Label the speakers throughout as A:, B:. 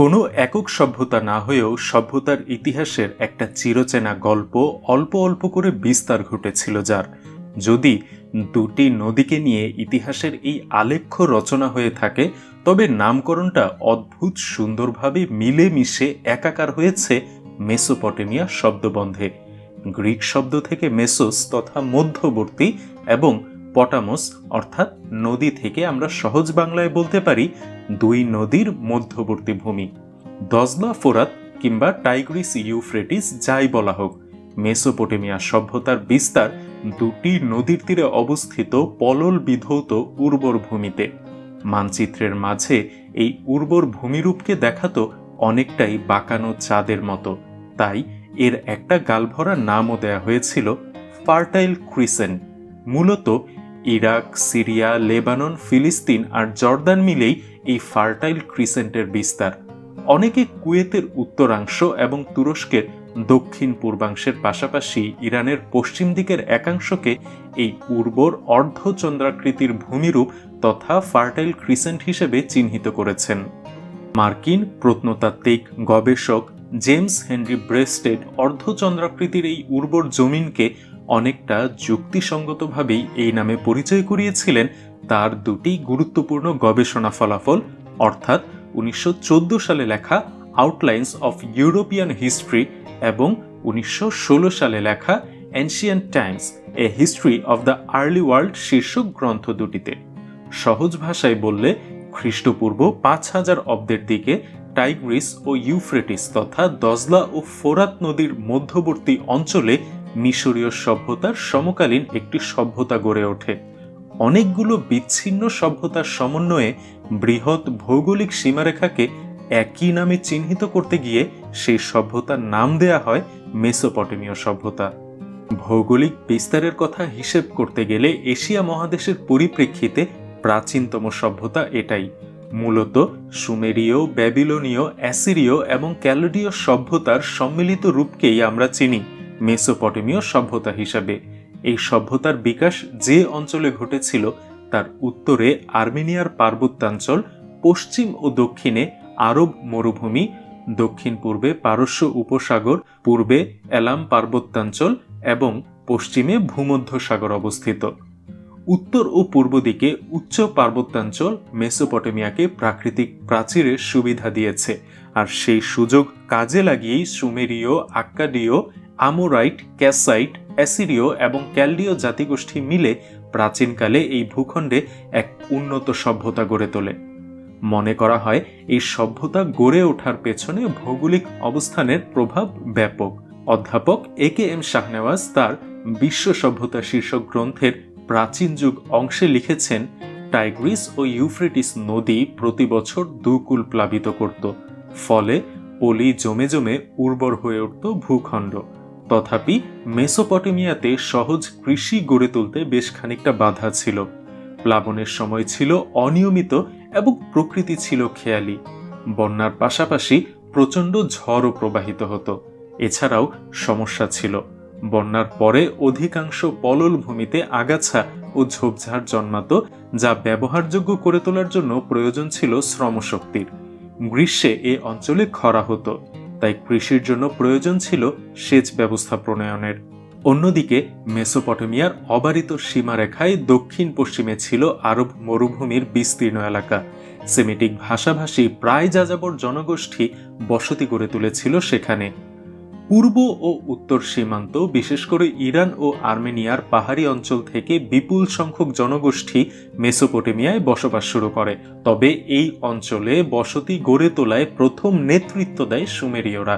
A: কোনো একক সভ্যতা না হয়েও সভ্যতার ইতিহাসের একটা চিরচেনা গল্প অল্প অল্প করে বিস্তার ঘটেছিল যার। যদি দুটি নদীকে নিয়ে ইতিহাসের এই আলেখ্য রচনা হয়ে থাকে, তবে নামকরণটা অদ্ভুত সুন্দরভাবে মিলেমিশে একাকার হয়েছে মেসোপটেমিয়া শব্দবন্ধে। গ্রিক শব্দ থেকে মেসোস তথা মধ্যবর্তী এবং পটামস, অর্থাৎ নদী থেকে আমরা সহজ বাংলায় বলতে পারি দুই নদীর মধ্যবর্তী ভূমি। দজলা ফোরাত কিংবা টাইগ্রিস ইউফ্রেটিস যাই বলা হোক, মেসোপটেমিয়া সভ্যতার বিস্তার দুটি নদীর তীরে অবস্থিত পলল বিধৌত উর্বর ভূমিতে। মানচিত্রের মাঝে এই উর্বর ভূমিরূপকে দেখাতো অনেকটাই বাঁকানো চাঁদের মতো। তাই এর একটা গালভরা নামও দেয়া হয়েছিল ফার্টাইল ক্রিসেন্ট। মূলত ইরাক, সিরিয়া, লেবানন, ফিলিস্তিন আর জর্দান মিলেই এই ফার্টাইল ক্রিসেন্টের বিস্তার। অনেকে কুয়েতের উত্তরাংশ এবং তুরস্কের দক্ষিণ পূর্বাংশের পাশাপাশি ইরানের পশ্চিম দিকের একাংশকে এই উর্বর অর্ধচন্দ্রাকৃতির ভূমিরূপ তথা ফার্টাইল ক্রিসেন্ট হিসেবে চিহ্নিত করেছেন। মার্কিন প্রত্নতাত্ত্বিক গবেষক জেমস হেনরি ব্রেস্টেড অর্ধচন্দ্রাকৃতির এই উর্বর জমিনকে অনেকটা যুক্তিসঙ্গতভাবেই এই নামে পরিচয় করিয়েছিলেন তার দুটি গুরুত্বপূর্ণ গবেষণা ফলাফল, অর্থাৎ উনিশশো চোদ্দ সালে লেখা আউটলাইন্স অফ ইউরোপিয়ান হিস্ট্রি এবং উনিশশো ষোলো সালে লেখা ancient times a history of the early world শীর্ষক গ্রন্থ দুটিতে। সহজ ভাষায় বললে, খ্রিস্টপূর্ব পাঁচ হাজার অব্দের দিকে টাইগ্রিস ও ইউফ্রেটিস তথা দজলা ও ফোরাত নদীর মধ্যবর্তী অঞ্চলে মিশরীয় সভ্যতার সমকালীন একটি সভ্যতা গড়ে ওঠে। অনেকগুলো বিচ্ছিন্ন সভ্যতার সমন্বয়ে বৃহৎ ভৌগোলিক সীমারেখাকে একই নামে চিহ্নিত করতে গিয়ে সেই সভ্যতার নাম দেয়া হয় মেসোপটেমীয় সভ্যতা। ভৌগোলিক বিস্তারের কথা হিসেব করতে গেলে এশিয়া মহাদেশের পরিপ্রেক্ষিতে প্রাচীনতম সভ্যতা এটাই। মূলত সুমেরীয়, ব্যাবিলনীয়, অ্যাসিরীয় এবং ক্যালোডীয় সভ্যতার সম্মিলিত রূপকেই আমরা চিনি। মেসোপটেমীয় সভ্যতা হিসাবে। এই সভ্যতার বিকাশ যে অঞ্চলে ঘটেছিল, তার উত্তরে আর্মেনিয়ার পার্বত্যাঞ্চল, পশ্চিম ও দক্ষিণে আরব মরুভূমি দক্ষিণ পূর্বে পারস্য উপসাগর, পূর্বে এলাম পার্বত্যাঞ্চল এবং পশ্চিমে ভূমধ্য সাগর অবস্থিত। উত্তর ও পূর্ব দিকে উচ্চ পার্বত্যাঞ্চল মেসোপটেমিয়াকে প্রাকৃতিক প্রাচীরের সুবিধা দিয়েছে, আর সেই সুযোগ কাজে লাগিয়েই সুমেরীয় আক্কাডীয় আমোরাইট, ক্যাসাইট, অ্যাসিরীয় এবং ক্যালডীয় জাতিগোষ্ঠী মিলে প্রাচীনকালে এই ভূখণ্ডে এক উন্নত সভ্যতা গড়ে তোলে। মনে করা হয়, এই সভ্যতা গড়ে ওঠার পেছনে ভৌগোলিক অবস্থানের প্রভাব ব্যাপক। অধ্যাপক এ কে এম শাহনেওয়াজ তার বিশ্ব সভ্যতা শীর্ষক গ্রন্থের প্রাচীন যুগ অংশে লিখেছেন, টাইগ্রিস ও ইউফ্রেটিস নদী প্রতি বছর দুকুল প্লাবিত করত, ফলে পলি জমে জমে উর্বর হয়ে উঠত ভূখণ্ড। তথাপি মেসোপটেমিয়াতে সহজ কৃষি গড়ে তুলতে বেশ খানিকটা বাধা ছিল। প্লাবনের সময় ছিল অনিয়মিত এবং প্রকৃতি ছিল খেয়ালি। বন্যার পাশাপাশি প্রচণ্ড ঝড়ও প্রবাহিত হতো। এছাড়াও সমস্যা ছিল। বন্যার পরে অধিকাংশ পলল ভূমিতে আগাছা ও ঝোপঝাড় জন্মাতো, যা ব্যবহারযোগ্য করে তোলার জন্য প্রয়োজন ছিল শ্রমশক্তির। গ্রীষ্মে এ অঞ্চলে খরা হতো। তাই কৃষির জন্য প্রয়োজন ছিল সেচ ব্যবস্থা প্রণয়নের। অন্যদিকে মেসোপটেমিয়ার অবারিত সীমারেখায় দক্ষিণ পশ্চিমে ছিল আরব মরুভূমির বিস্তীর্ণ এলাকা। সেমিটিক ভাষাভাষী প্রায় যাযাবর জনগোষ্ঠী বসতি গড়ে তুলেছিল সেখানে। পূর্ব ও উত্তর সীমান্ত, বিশেষ করে ইরান ও আর্মেনিয়ার পাহাড়ি অঞ্চল থেকে বিপুল সংখ্যক জনগোষ্ঠী মেসোপটেমিয়ায় বসবাস শুরু করে। তবে এই অঞ্চলে বসতি গড়ে তোলায় প্রথম নেতৃত্ব দেয় সুমেরীয়রা।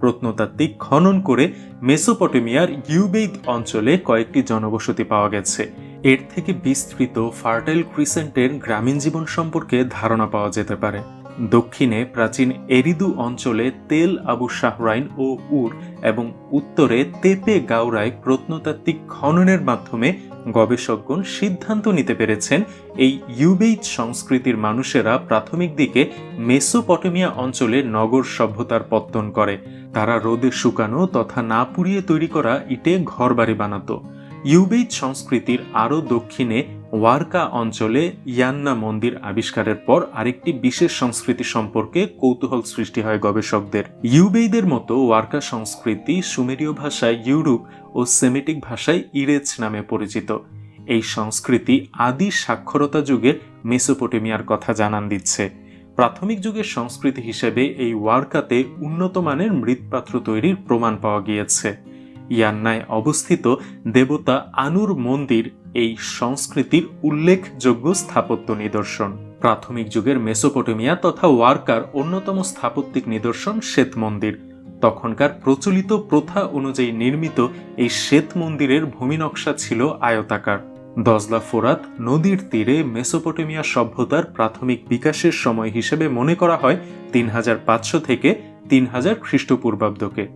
A: প্রত্নতাত্ত্বিক খনন করে মেসোপটেমিয়ার ইউবেইদ অঞ্চলে কয়েকটি জনবসতি পাওয়া গেছে। এর থেকে বিস্তৃত ফার্টাইল ক্রিসেন্টের গ্রামীণ জীবন সম্পর্কে ধারণা পাওয়া যেতে পারে। দক্ষিণে প্রাচীন এরিদু অঞ্চলে তেল আবু শাহরাইন ও উর এবং উত্তরে তেপে গাউরায় প্রত্নতাত্ত্বিক খননের মাধ্যমে গবেষকগণ সিদ্ধান্ত নিতে পেরেছেন, এই ইউবেইট সংস্কৃতির মানুষেরা প্রাথমিক দিকে মেসোপটেমিয়া অঞ্চলে নগর সভ্যতার পত্তন করে। তারা রোদে শুকানো তথা না পুড়িয়ে তৈরি করা ইটে ঘরবাড়ি বানাতো। ইউবেইট সংস্কৃতির আরও দক্ষিণে ওয়ার্কা অঞ্চলে ইয়ান্না মন্দির আবিষ্কারের পর আরেকটি বিশেষ সংস্কৃতি সম্পর্কে কৌতূহল সৃষ্টি হয় গবেষকদের। ইউবেইদের মতো ওয়ার্কা সংস্কৃতি সুমেরীয় ভাষায় ইউরোপ ও সেমেটিক ভাষায় ইরেজ নামে পরিচিত। এই সংস্কৃতি আদি সাক্ষরতা যুগের মেসোপটেমিয়ার কথা জানান দিচ্ছে। প্রাথমিক যুগের সংস্কৃতি হিসেবে এই ওয়ার্কাতে উন্নত মানের মৃৎপাত্র তৈরির প্রমাণ পাওয়া গিয়েছে। ইয়ান্নায় অবস্থিত দেবতা আনুর মন্দির এই সংস্কৃতির উল্লেখযোগ্য স্থাপত্য নিদর্শন। প্রাথমিক যুগের মেসোপটেমিয়া তথা ওয়ার্কার অন্যতম স্থাপত্যিক নিদর্শন শ্বেত মন্দির। তখনকার প্রচলিত প্রথা অনুযায়ী নির্মিত এই শ্বেত মন্দিরের ভূমি নকশা ছিল আয়তাকার। দজলা ফোরাত নদীর তীরে মেসোপটেমিয়া সভ্যতার প্রাথমিক বিকাশের সময় হিসেবে মনে করা হয় তিন হাজার পাঁচশো থেকে তিন হাজার খ্রিস্টপূর্বাব্দকে।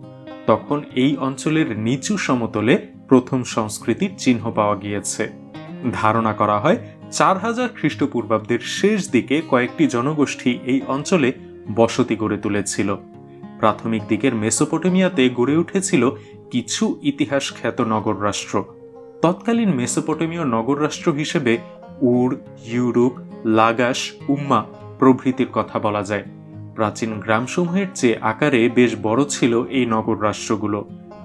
A: তখন এই অঞ্চলের নিচু সমতলে প্রথম সংস্কৃতির চিহ্ন পাওয়া গিয়েছে। ধারণা করা হয় চার হাজার খ্রিস্টপূর্বাব্দের শেষ দিকে কয়েকটি জনগোষ্ঠী এই অঞ্চলে বসতি গড়ে তুলেছিল। প্রাথমিক দিকের মেসোপটেমিয়াতে গড়ে উঠেছিল কিছু ইতিহাস খ্যাত নগর রাষ্ট্র। তৎকালীন মেসোপটেমীয় নগর রাষ্ট্র হিসেবে উর, ইউরোপ, লাগাস, উম্মা প্রভৃতির কথা বলা যায়। প্রাচীন গ্রামসমূহের চেয়ে আকারে বেশ বড় ছিল এই নগর রাষ্ট্রগুলো।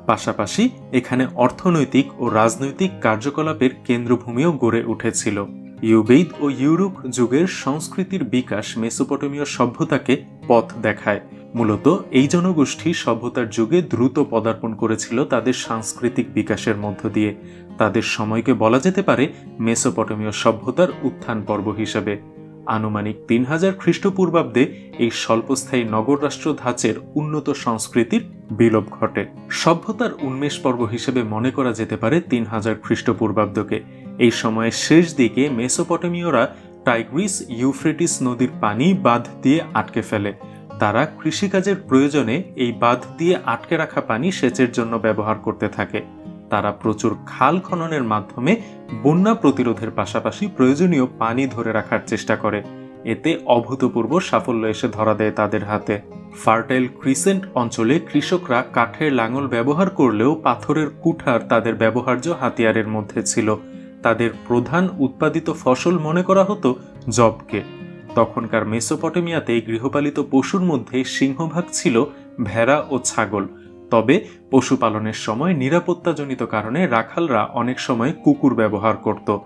A: পাশাপাশি এখানে অর্থনৈতিক ও রাজনৈতিক কার্যকলাপের কেন্দ্রভূমিও গড়ে উঠেছিল। ইউবেইদ ও ইউরোপ যুগের সংস্কৃতির বিকাশ মেসোপটেমীয় সভ্যতাকে পথ দেখায়। মূলত এই জনগোষ্ঠী সভ্যতার যুগে দ্রুত পদার্পণ করেছিল তাদের সাংস্কৃতিক বিকাশের মধ্য দিয়ে। তাদের সময়কে বলা যেতে পারে মেসোপটেমীয় সভ্যতার উত্থান পর্ব হিসেবে। আনুমানিক তিন হাজার খ্রিস্টপূর্বাব্দে এই স্বল্পস্থায়ী নগর রাষ্ট্র ধাঁচের উন্নত সংস্কৃতির বিলোপ ঘটে। সভ্যতার উন্মেষ পর্ব হিসেবে মনে করা যেতে পারে তিন হাজার খ্রিস্টপূর্বাব্দকে। এই সময়ের শেষ দিকে মেসোপটেমীয়রা টাইগ্রিস ইউফ্রেটিস নদীর পানি বাঁধ দিয়ে আটকে ফেলে। তারা কৃষিকাজের প্রয়োজনে এই বাঁধ দিয়ে আটকে রাখা পানি সেচের জন্য ব্যবহার করতে থাকে। তারা প্রচুর খাল খননের মাধ্যমে বন্যা প্রতিরোধের পাশাপাশি প্রয়োজনীয় পানি ধরে রাখার চেষ্টা করে। এতে অভূতপূর্ব সাফল্য এসে ধরা দেয় তাদের হাতে। ফার্টাইল ক্রিসেন্ট অঞ্চলে কৃষকরা কাঠের লাঙল ব্যবহার করলেও পাথরের কুঠার তাদের ব্যবহার্য হাতিয়ারের মধ্যে ছিল। তাদের প্রধান উৎপাদিত ফসল মনে করা হতো জবকে। তখনকার মেসোপটেমিয়াতে গৃহপালিত পশুর মধ্যে সিংহভাগ ছিল ভেড়া ও ছাগল। তবে পশুপালনের সময় নিরাপত্তাজনিত কারণে রাখালরা অনেক সময় কুকুর ব্যবহার করত।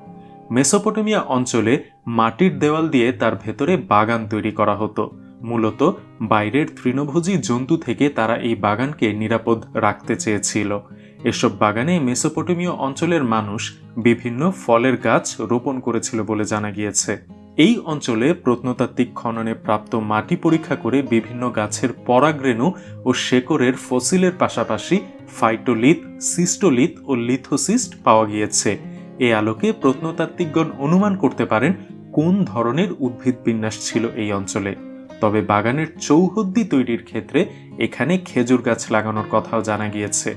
A: মেসোপটেমিয়া অঞ্চলে মাটির দেওয়াল দিয়ে তার ভেতরে বাগান তৈরি করা হতো। মূলত বাইরের তৃণভোজী জন্তু থেকে তারা এই বাগানকে নিরাপদ রাখতে চেয়েছিল। এসব বাগানে মেসোপটেমীয় অঞ্চলের মানুষ বিভিন্ন ফলের গাছ রোপণ করেছিল বলে জানা গিয়েছে। এই অঞ্চলে প্রত্নতাত্ত্বিক খননে প্রাপ্ত মাটি পরীক্ষা করে বিভিন্ন গাছের পরাগরেণু ও শেকরের ফসিলের পাশাপাশি ফাইটোলিথ, সিস্টোলিথ ও লিথোসিস্ট পাওয়া গিয়েছে। এ আলোকে প্রত্নতাত্ত্বিকগণ অনুমান করতে পারেন কোন ধরনের উদ্ভিদ বিন্যাস ছিল এই অঞ্চলে। তবে বাগানের চৌহদ্দি তৈরির ক্ষেত্রে এখানে খেজুর গাছ লাগানোর কথাও জানা গিয়েছে।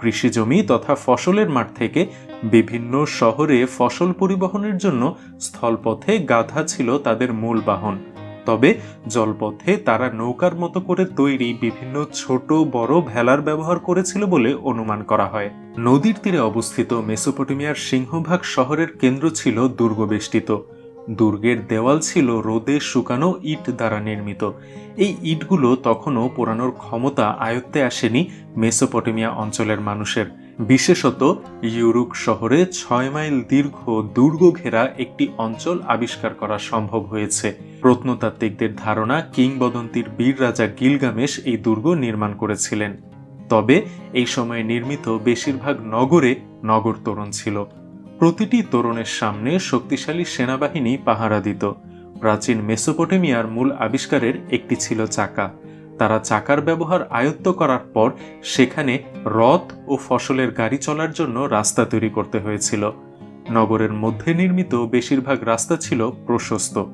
A: কৃষি জমি তথা ফসলের মাঠ থেকে বিভিন্ন শহরে ফসল পরিবহনের জন্য স্থলপথে গাধা ছিল তাদের মূল বাহন। তবে জলপথে তারা নৌকার মতো করে তৈরি বিভিন্ন ছোট, বড় ভেলার ব্যবহার করেছিল বলে অনুমান করা হয়। নদীর তীরে অবস্থিত মেসোপটেমিয়ার সিংহভাগ শহরের কেন্দ্র ছিল দুর্গবেষ্টিত। দুর্গের দেওয়াল ছিল রোদে শুকানো ইট দ্বারা নির্মিত। এই ইটগুলো তখনও পোড়ানোর ক্ষমতা আয়ত্তে আসেনি মেসোপটেমিয়া অঞ্চলের মানুষের। বিশেষত ইউরুক শহরে ছয় মাইল দীর্ঘ দুর্গ ঘেরা একটি অঞ্চল আবিষ্কার করা সম্ভব হয়েছে। প্রত্নতাত্ত্বিকদের ধারণা কিংবদন্তির বীর রাজা গিলগামেশ এই দুর্গ নির্মাণ করেছিলেন। তবে এই সময়ে নির্মিত বেশিরভাগ নগরে নগর তোরণ ছিল। প্রতিটি তোরণের সামনে শক্তিশালী সেনাবাহিনী পাহারা দিত। প্রাচীন মেসোপটেমিয়ার মূল আবিষ্কারের একটি ছিল চাকা। তারা চাকার ব্যবহার আয়ত্ত করার পর সেখানে রথ ও ফসলের গাড়ি চলার জন্য রাস্তা তৈরি করতে হয়েছিল। নগরের মধ্যে নির্মিত বেশিরভাগ রাস্তা ছিল প্রশস্ত।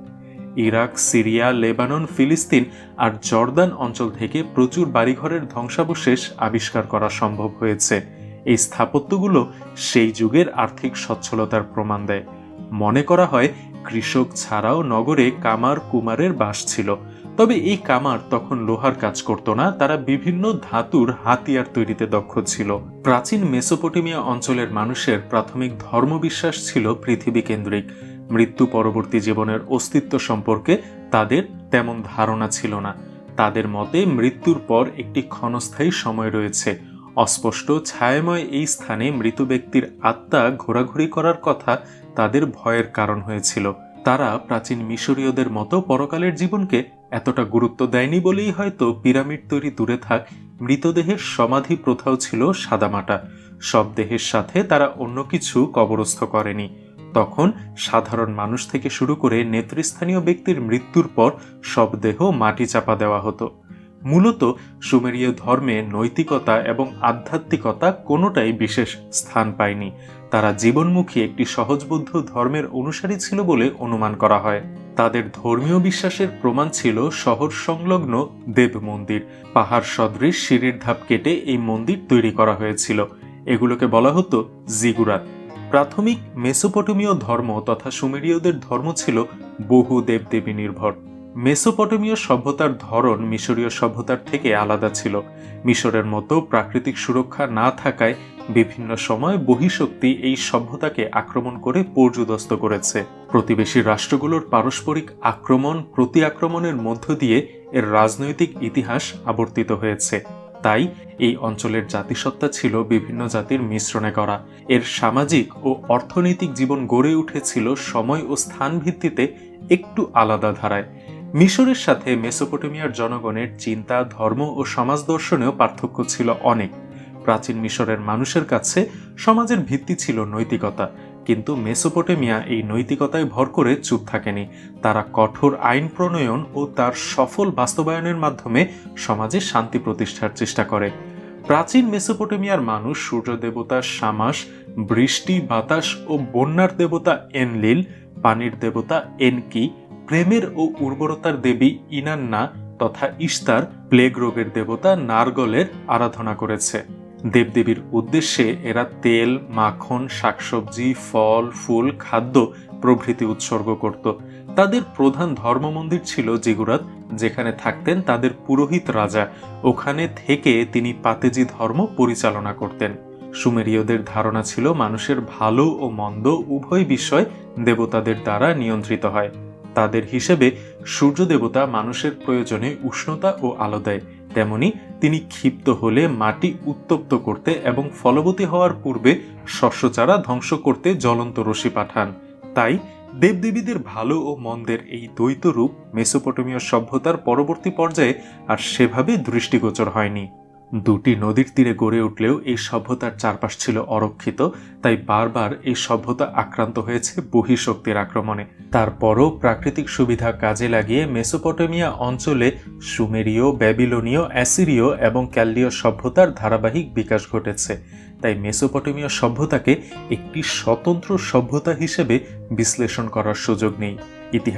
A: ইরাক, সিরিয়া, লেবানন, ফিলিস্তিন আর জর্দান অঞ্চল থেকে প্রচুর বাড়িঘরের ধ্বংসাবশেষ আবিষ্কার করা সম্ভব হয়েছে। এই স্থাপত্যগুলো সেই যুগের আর্থিক সচ্ছলতার প্রমাণ দেয়। মনে করা হয়, কৃষক ছাড়াও নগরে কামার কুমারের বাস ছিল। তবে এই কামার তখন লোহার কাজ করত না, তারা বিভিন্ন ধাতুর হাতিয়ার তৈরিতে দক্ষ ছিল। প্রাচীন মেসোপটেমিয়া অঞ্চলের মানুষের প্রাথমিক ধর্মবিশ্বাস ছিল পৃথিবী কেন্দ্রিক। মৃত্যু পরবর্তী জীবনের অস্তিত্ব সম্পর্কে তাদের তেমন ধারণা ছিল না। তাদের মতে, মৃত্যুর পর একটি ক্ষণস্থায়ী সময় রয়েছে। অস্পষ্ট ছায়াময় এই স্থানে মৃত ব্যক্তির আত্মা ঘোরাঘুরি করার কথা তাদের ভয়ের কারণ হয়েছিল। তারা প্রাচীন মিশরীয়দের মতো পরকালের জীবনকে এতটা গুরুত্ব দেয়নি বলেই হয়তো পিরামিড তৈরি দূরে থাক মৃতদেহের সমাধি প্রথাও ছিল সাদামাটা। সব দেহের সাথে তারা অন্য কিছু কবরস্থ করেনি। তখন সাধারণ মানুষ থেকে শুরু করে নেতৃস্থানীয় ব্যক্তির মৃত্যুর পর সব দেহ মাটি চাপা দেওয়া হতো। মূলত সুমেরীয় ধর্মে নৈতিকতা এবং আধ্যাত্মিকতা কোনোটাই বিশেষ স্থান পায়নি। তারা জীবনমুখী একটি সহজবুদ্ধ ধর্মের অনুসারী ছিল বলে অনুমান করা হয়। তাদের ধর্মীয় বিশ্বাসের প্রমাণ ছিল শহর সংলগ্ন দেব মন্দির পাহাড় সদৃশ সিঁড়ির ধাপ কেটে এই মন্দির তৈরি করা হয়েছিল। এগুলোকে বলা হতো জিগুরাত। প্রাথমিক মেসোপটেমীয় ধর্ম তথা সুমেরীয়দের ধর্ম ছিল বহু দেবদেবী নির্ভর। মেসোপটেমীয় সভ্যতার ধরন মিশরীয় সভ্যতার থেকে আলাদা ছিল। মিশরের মতো প্রাকৃতিক সুরক্ষা না থাকায় বিভিন্ন সময় বহিঃশক্তি এই সভ্যতাকে আক্রমণ করে পর্যুদস্ত করেছে। প্রতিবেশী রাষ্ট্রগুলোর পারস্পরিক আক্রমণ প্রতি আক্রমণের মধ্য দিয়ে এর রাজনৈতিক ইতিহাস আবর্তিত হয়েছে। তাই এই অঞ্চলের জাতিসত্তা ছিল বিভিন্ন জাতির মিশ্রণে করা। এর সামাজিক ও অর্থনৈতিক জীবন গড়ে উঠেছিল সময় ও স্থান ভিত্তিতে একটু আলাদা ধারায়। মিশরের সাথে মেসোপটেমিয়ার জনগণের চিন্তা, ধর্ম ও সমাজ দর্শনেও পার্থক্য ছিল অনেক। প্রাচীন মিশরের মানুষের কাছে সমাজের ভিত্তি ছিল নৈতিকতা, কিন্তু মেসোপটেমিয়া এই নৈতিকতায় ভর করে চুপ থাকেনি। তারা কঠোর আইন প্রণয়ন ও তার সফল বাস্তবায়নের মাধ্যমে সমাজে শান্তি প্রতিষ্ঠার চেষ্টা করে। প্রাচীন মেসোপটেমিয়ার মানুষ সূর্য দেবতা শামাস বৃষ্টি, বাতাস ও বন্যার দেবতা এনলিল, পানির দেবতা এনকি প্রেমের ও উর্বরতার দেবী ইনান্না তথা ইস্তার প্লেগ রোগের দেবতা নারগলের আরাধনা করেছে। দেবদেবীর উদ্দেশ্যে এরা তেল, মাখন, শাকসবজি, ফল, ফুল, খাদ্য প্রভৃতি উৎসর্গ করত। তাদের প্রধান ধর্মমন্দির ছিল জিগুরাত, যেখানে থাকতেন তাদের পুরোহিত রাজা। ওখানে থেকে তিনি পাতেজি ধর্ম পরিচালনা করতেন। সুমেরীয়দের ধারণা ছিল মানুষের ভালো ও মন্দ উভয় বিষয় দেবতাদের দ্বারা নিয়ন্ত্রিত হয়। তাদের হিসেবে সূর্য দেবতা মানুষের প্রয়োজনে উষ্ণতা ও আলো দেয়। তেমনি তিনি ক্ষিপ্ত হলে মাটি উত্তপ্ত করতে এবং ফলবতী হওয়ার পূর্বে শস্য চারা ধ্বংস করতে জ্বলন্ত রশি পাঠান। তাই দেবদেবীদের ভালো ও মন্দের এই দ্বৈত রূপ মেসোপটেমীয় সভ্যতার পরবর্তী পর্যায়ে আর সেভাবে দৃষ্টিগোচর হয়নি। দুটি নদীর তীরে গড়ে উঠলেও এই সভ্যতার চারপাশ ছিল অরক্ষিত, তাই বারবার এই সভ্যতা আক্রান্ত হয়েছে বহিঃশক্তির আক্রমণে। তারপরও প্রাকৃতিক সুবিধা কাজে লাগিয়ে মেসোপটেমিয়া অঞ্চলে সুমেরীয়, ব্যাবিলনীয়, অ্যাসিরীয় এবং ক্যালডীয় সভ্যতার ধারাবাহিক বিকাশ ঘটেছে। তাই মেসোপটেমীয় সভ্যতাকে একটি স্বতন্ত্র সভ্যতা হিসেবে বিশ্লেষণ করার সুযোগ নেই। ইতিহাস